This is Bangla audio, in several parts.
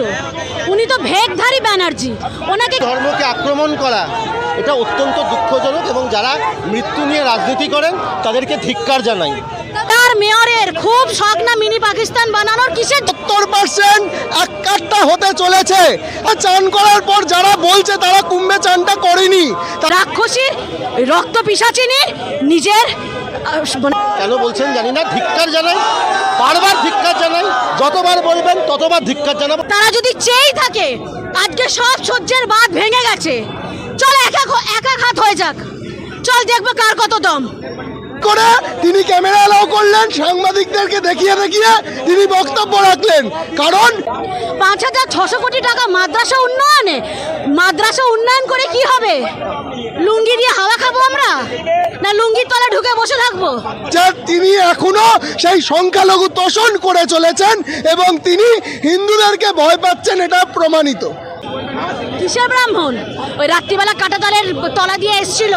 তো। উনি তো ভেগধারী ব্যানার্জি। ওনাকে ধর্মকে আক্রমণ করা এটা অত্যন্ত দুঃখজনক এবং যারা মৃত্যু নিয়ে রাজনীতি করেন তাদেরকে ধিক্কার জানাই। তার মেয়রের খুব শখ না মিনি পাকিস্তান বানানোর কিসের সত্তর পার্সেন্ট এক কাটটা হতে চলেছে। আর চান করার পর যারা বলছে তারা কুম্ভে চানটা করেনি। রাক্ষসীর রক্ত পিসাচিনী নিজের কেন বলছেন জানি না ধিক্কার জানাই বারবার ধিক্কার জানাই যতবার বলবেন ততবার ধিক্কার জানাব। তারা যদি চেয়েই থাকে আজকে সব সহ্যের বাদ ভেঙে গেছে। চল একা একা হাত হয়ে যাক। চল দেখব কার কত দম। করে তিনি ক্যামেরা এলাও করলেন সাংবাদিকদেরকে দেখিয়ে দেখিয়ে তিনি বক্তব্য রাখলেন। কারণ পাঁচ হাজার ছশো কোটি টাকা মাদ্রাসা উন্নয়নে মাদ্রাসা উন্নয়ন করে কি হবে? লুঙ্গি দিয়ে হাওয়া খাব আমরা তলা ঢুকে বসে থাকব। যে তিনি এখনও সেই সংখ্যালঘু তোষণ করে চলেছেন এবং তিনি হিন্দুদেরকে ভয় পাচ্ছেন এটা প্রমাণিত। কিসের ব্রাহ্মণ? ওই রাত্রিবেলা কাটাতারের তলা দিয়ে এসছিল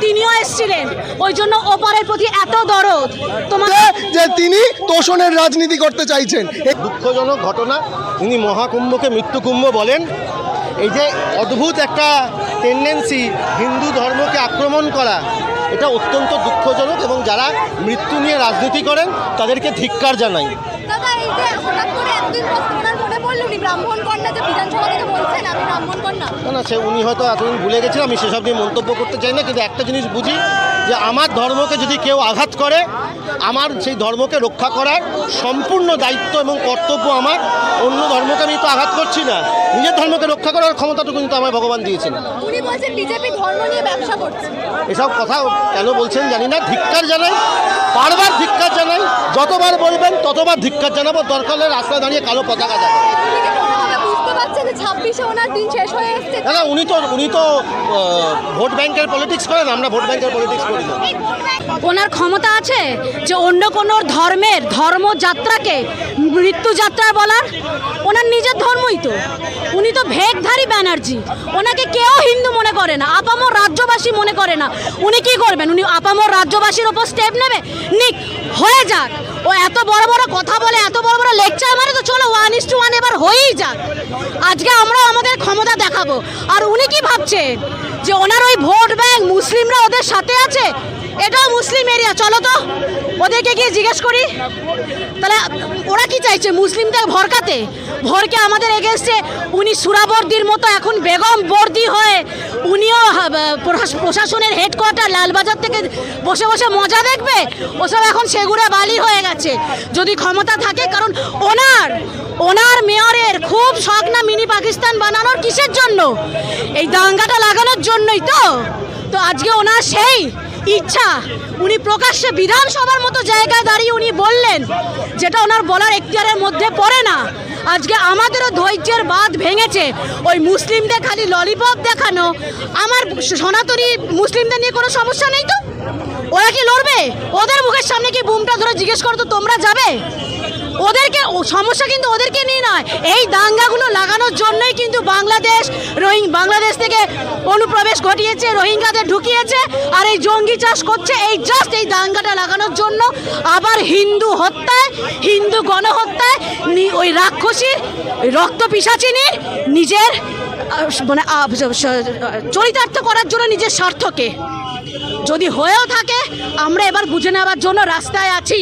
তিনিও এসছিলেন। ওই জন্য ওপারের প্রতি এত দরদ। তোমার যে- তিনি তোষণের রাজনীতি করতে চাইছেন। দুঃখজনক ঘটনা উনি মহাকুম্ভকে মৃত্যুকুম্ভ বলেন। এই যে অদ্ভুত একটা টেন্ডেন্সি হিন্দু ধর্মকে আক্রমণ করা এটা অত্যন্ত দুঃখজনক এবং যারা মৃত্যু নিয়ে রাজনীতি করেন তাদেরকে ধিক্কার জানাই। না না সে উনি হয়তো এতদিন ভুলে গেছেন আমি সেসব নিয়ে মন্তব্য করতে চাই না কিন্তু একটা জিনিস বুঝি যে আমার ধর্মকে যদি কেউ আঘাত করে আমার সেই ধর্মকে রক্ষা করার সম্পূর্ণ দায়িত্ব এবং কর্তব্য আমার। অন্য ধর্মকে আমি তো আঘাত করছি না। নিজের ধর্মকে রক্ষা করার ক্ষমতাটুকু কিন্তু আমার ভগবান দিয়েছেন। এসব কথা কেন বলছেন জানি না। ধিক্কার জানাই বারবার ধিক্কার জানাই যতবার বলবেন ততবার ধিক্কার জানাব। দরকার হলে রাস্তায় দাঁড়িয়ে কালো পতাকা দেখাবো। পারছেন যে ছাব্বিশে ওনার দিন শেষ হয়ে এসছে। না না উনি তো উনি তো ভোট ব্যাংকের পলিটিক্স করেন আমরা ভোট ব্যাংকের পলিটিক্স করি না। ওনার ক্ষমতা আছে যে অন্য কোনো ধর্মের ধর্মযাত্রাকে মৃত্যুযাত্রা বলার? ওনার নিজের ধর্মই তো। ব্যানার্জি। ওনাকে কেউ হিন্দু মনে করে না, আপামর রাজ্যবাসী মনে করে না। উনি কি করবেন? উনি আপামর রাজ্যবাসীর ওপর স্টেপ নেবে? নিক, হয়ে যাক। ও এত বড় বড় কথা বলে, এত বড় বড় লেকচার মারে, তো চলো ওয়ান ইস টু ওয়ান এবার হয়েই যাক। আজকে আমরা আমাদের ক্ষমতা দেখাবো। আর উনি কি ভাবছেন যে ওনার ওই ভোট ব্যাংক মুসলিমরা ওদের সাথে আছে? এটাও মুসলিম এরিয়া চলো তো। ওদেরকে গিয়ে জিজ্ঞেস করি। তাহলে ওরা কি চাইছে? মুসলিমদের ভরকাতে? ভরকে আমাদের এগেনস্টে উনি সুরাবর্দির মতো এখন বেগম বর্দি হয়ে উনিও প্রশাসনের হেডকোয়ার্টার লালবাজার থেকে বসে বসে মজা দেখবে? ওসব এখন সেগুড়ে বালি হয়ে গেছে। যদি ক্ষমতা থাকে, কারণ ওনার ওনার মেয়রের খুব শখ না মিনি পাকিস্তান বানানোর কিসের জন্য? এই দাঙ্গাটা লাগানোর জন্যই তো। তো আজকে ওনার সেই ইচ্ছা। উনি প্রকাশ্যে বিধানসভার মতো জায়গায় দাঁড়িয়ে উনি বললেন, যেটা ওনার বলার এখতিয়ারের মধ্যে পড়ে না। আজকে আমাদেরও ধৈর্যের বাঁধ ভেঙেছে। ওই মুসলিমদের খালি ললিপপ দেখানো। আমার সনাতনী মুসলিমদের নিয়ে কোনো সমস্যা নেই তো? ওরা কি লড়বে? ওদের মুখের সামনে কি বুমটা ধরে জিজ্ঞেস করো তো তোমরা যাবে? ওদেরকে সমস্যা কিন্তু ওদেরকে নিয়ে নয়। এই দাঙ্গাগুলো লাগানোর জন্যই কিন্তু বাংলাদেশ রোহিং বাংলাদেশ থেকে অনুপ্রবেশ ঘটিয়েছে, রোহিঙ্গাদের ঢুকিয়েছে, আর এই জঙ্গি চাষ করছে। এই জাস্ট এই দাঙ্গাটা লাগানোর জন্য আবার হিন্দু হত্যায়, হিন্দু গণহত্যায় ওই রাক্ষসীর রক্ত পিসাচিনীর নিজের মানে চরিতার্থ করার জন্য নিজের স্বার্থকে। যদি হয়েও থাকে, আমরা এবার বুঝে নেওয়ার জন্য রাস্তায় আছি।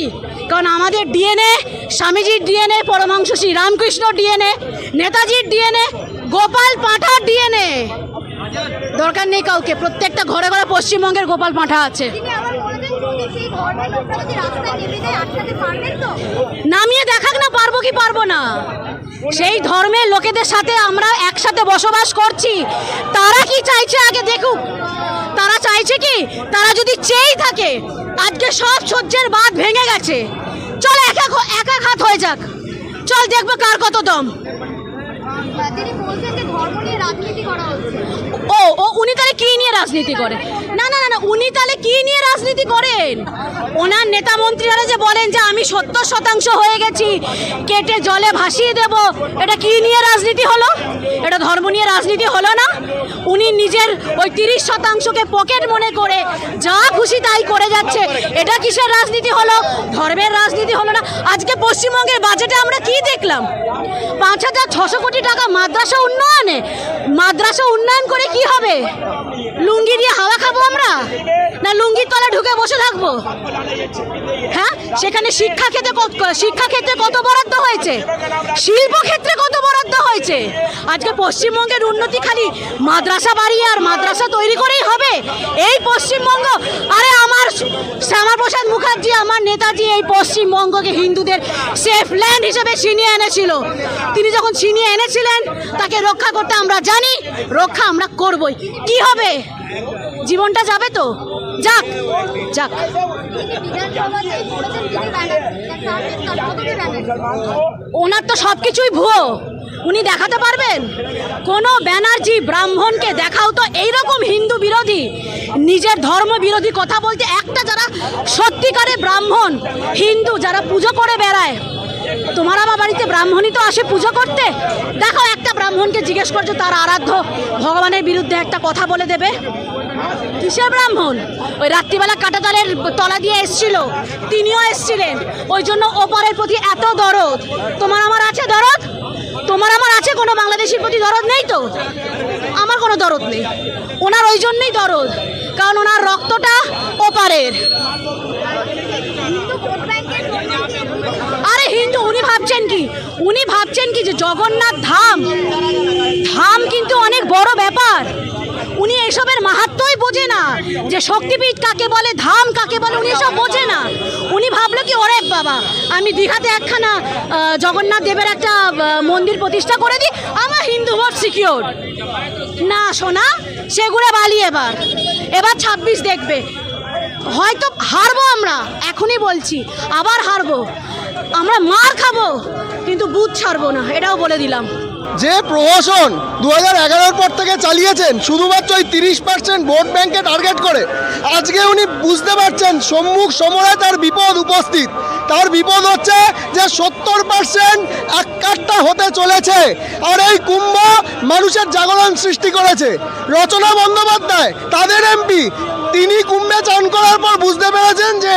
কারণ আমাদের ডিএনএ, স্বামীজির ডিএনএ পরমাংশ শ্রী রামকৃষ্ণ ডিএনএ, নেতাজির ডিএনএ, গোপাল পাঁঠার ডিএনএ। দরকার নেই কাউকে, প্রত্যেকটা ঘরে ঘরে পশ্চিমবঙ্গের গোপাল পাঁঠা আছে। নামিয়ে দেখাক না, পারব কি পারব না? সেই ধর্মের লোকেদের সাথে আমরা একসাথে বসবাস করছি। তারা কি চাইছে আগে দেখুক। তারা চাইছে কি? তারা যদি চেয়েই থাকে আজকে সব সহ্যের বাদ ভেঙে গেছে। চল এক এক এক এক হাত হয়ে যাক। চল দেখব কার কত দম। ও ও উনি তাহলে কি নিয়ে রাজনীতি করে? না না না না উনি তাহলে কি নিয়ে রাজনীতি করেন? ওনার নেতা মন্ত্রীরা যে বলেন যে আমি সত্তর শতাংশ হয়ে গেছি কেটে জলে ভাসিয়ে দেব এটা কি নিয়ে রাজনীতি হলো? এটা ধর্ম নিয়ে রাজনীতি হলো না? উনি নিজের ওই তিরিশ শতাংশকে পকেট মনে করে যা খুশি তাই করে যাচ্ছে। এটা কিসের রাজনীতি হলো? ধর্মের রাজনীতি হলো না। আজকে পশ্চিমবঙ্গের বাজেটে আমরা কি দেখলাম? পাঁচ হাজার ছশো কোটি টাকা মাদ্রাসা উন্নয়নে। মাদ্রাসা উন্নয়ন করে কি হবে? লুঙ্গি দিয়ে হাওয়া খাব আমরা? থাকব? হ্যাঁ? সেখানে শিক্ষা ক্ষেত্রে শিক্ষা ক্ষেত্রে কত বরাদ্দ হয়েছে? শিল্প ক্ষেত্রে কত বরাদ্দ হয়েছে? আজকে পশ্চিমবঙ্গের উন্নতি খালি মাদ্রাসা বাড়িয়ে আর মাদ্রাসা তৈরি করেই হবে? এই পশ্চিমবঙ্গ আরে আমার শ্যামাপ্রসাদ মুখার্জি, আমার নেতাজি এই পশ্চিমবঙ্গকে হিন্দুদের সেফ ল্যান্ড হিসেবে ছিনিয়ে এনেছিল। তিনি যখন ছিনিয়ে এনেছিলেন, তাকে রক্ষা করতে আমরা জানি, রক্ষা আমরা করবই। কি হবে? জীবনটা যাবে তো? যাক যাক। ওনার তো সব কিছুই ভুয়ো। উনি দেখাতে পারবেন? কোনো ব্যানার্জি ব্রাহ্মণকে দেখাও তো এইরকম হিন্দু বিরোধী, নিজের ধর্ম বিরোধী কথা বলতে একটা যারা সত্যিকারে ব্রাহ্মণ, হিন্দু, যারা পুজো করে বেড়ায়, তোমার আমার বাড়িতে ব্রাহ্মণই তো আসে পুজো করতে? দেখো, একটা ব্রাহ্মণকে জিজ্ঞেস করছ, তার আরাধ্য ভগবানের বিরুদ্ধে একটা কথা বলে দেবে। কিসের ব্রাহ্মণ? ওই রাত্রিবেলা কাটাতালের তলা দিয়ে এসছিল। তিনিও এসছিলেন। ওই জন্য ওপারের প্রতি এত দরদ। তোমার আমার আছে দরদ? তোমার আমার আছে কোনো বাংলাদেশের প্রতি দরদ নেই তো? আমার কোনো দরদ নেই। ওনার ওই জন্যই দরদ। কারণ ওনার রক্তটা ওপারের। আরে হিন্দু, উনি ভাবছেন কি? উনি ভাবছেন কি যে জগন্নাথ ধাম কিন্তু অনেক বড় ব্যাপার উনি এসবের মাহাত্মই বোঝে না যে শক্তিপীঠ কাকে বলে, ধাম কাকে বলে, উনি এসব বোঝে না। উনি ভাবলো কি, ওরে বাবা, আমি দীঘাতে একখানা জগন্নাথ দেবের একটা মন্দির প্রতিষ্ঠা করে দিই, আমার হিন্দু ভোট সিকিওর না সোনা, সেগুলো বালি এবার। এবার ছাব্বিশ দেখবে। হয়তো হারবো আমরা, এখনই বলছি, আবার হারবো। আমরা মার খাব, কিন্তু বুথ ছাড়বো না, এটাও বলে দিলাম। যে প্রহসন দু হাজার পর থেকে চালিয়েছেন, শুধুমাত্র ওই তিরিশ পার্সেন্ট ভোট ব্যাংকে টার্গেট করে। আজকে উনি বুঝতে পারছেন, সম্মুখ সমরে তার বিপদ উপস্থিত। তার বিপদ হচ্ছে যে সত্তর পার্সেন্ট এক কাট্টা হতে চলেছে, আর এই কুম্ভ মানুষের জাগরণ সৃষ্টি করেছে। রচনা বন্দ্যোপাধ্যায়, তাদের এমপি, তিনি কুম্ভে চান করার পর বুঝতে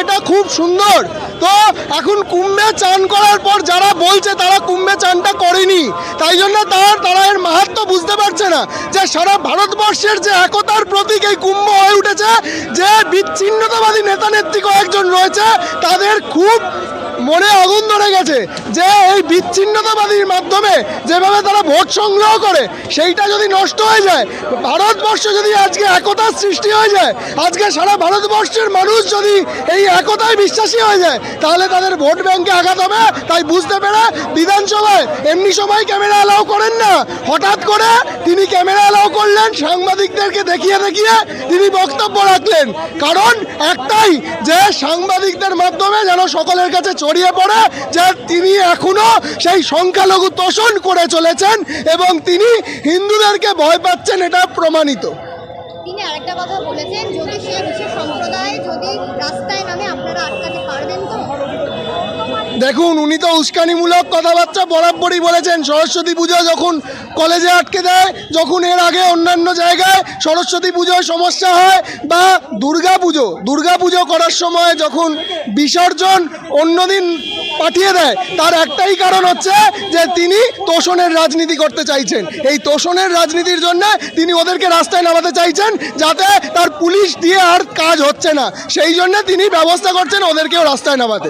এটা খুব সুন্দর। তো এখন কুম্ভে চান করার পর যারা বলছে তারা কুম্ভে চানটা করেনি। তাই জন্য তার তারা এর মাহাত্ম বুঝতে পারছে না যে সারা ভারতবর্ষের যে একতার প্রতীক এই কুম্ভ হয়ে উঠেছে, যে বিচ্ছিন্নতাবাদী নেতা নেত্রী কয়েকজন রয়েছে, তাদের খুব মনে আগুন ধরে গেছে যে এই বিচ্ছিন্নতাবাদীর মাধ্যমে যেভাবে তারা ভোট সংগ্রহ করে, সেইটা যদি নষ্ট হয়ে যায়, ভারতবর্ষ যদি আজকে একতার সৃষ্টি হয়ে যায়, আজকে সারা ভারতবর্ষের মানুষ যদি এই একতায় বিশ্বাসী হয়ে যায়। তাহলে তাদের ভোট ব্যাংকে আঘাত হবে, তাই বুঝতে পেরে বিধানসভায় এমনি সময় ক্যামেরা অ্যালাউ করেন না। হঠাৎ করে তিনি ক্যামেরা অ্যালাউ করলেন, সাংবাদিকদেরকে দেখিয়ে দেখিয়ে তিনি বক্তব্য রাখলেন। কারণ একটাই, যে সাংবাদিকদের মাধ্যমে যেন সকলের কাছে ছড়িয়ে পড়ে, যে তিনি এখনও সেই সংখ্যালঘু তোষণ করে চলেছেন এবং তিনি হিন্দুদেরকে ভয় পাচ্ছেন, এটা প্রমাণিত। তিনি আরেকটা কথা বলেছেন, যদি সে বিশেষ সম্প্রদায় যদি রাস্তায় নামে আপনারা আটকাতে পারবেন তো? দেখুন, উনি তো উস্কানিমূলক কথাবার্তা বরাবরই বলেছেন। সরস্বতী পুজো যখন কলেজে আটকে দেয়, যখন এর আগে অন্যান্য জায়গায় সরস্বতী পুজোয় সমস্যা হয় বা দুর্গা পুজো দুর্গা পুজো করার সময় যখন বিসর্জন, অন্যদিন পাঠিয়ে দেয়। তার একটাই কারণ হচ্ছে যে তিনি তোষণের রাজনীতি করতে চাইছেন। এই তোষণের রাজনীতির জন্য তিনি ওদেরকে রাস্তায় নামাতে চাইছেন যাতে তার পুলিশ দিয়ে আর কাজ হচ্ছে না। সেই জন্য তিনি ব্যবস্থা করছেন ওদেরকেও রাস্তায় নামাতে।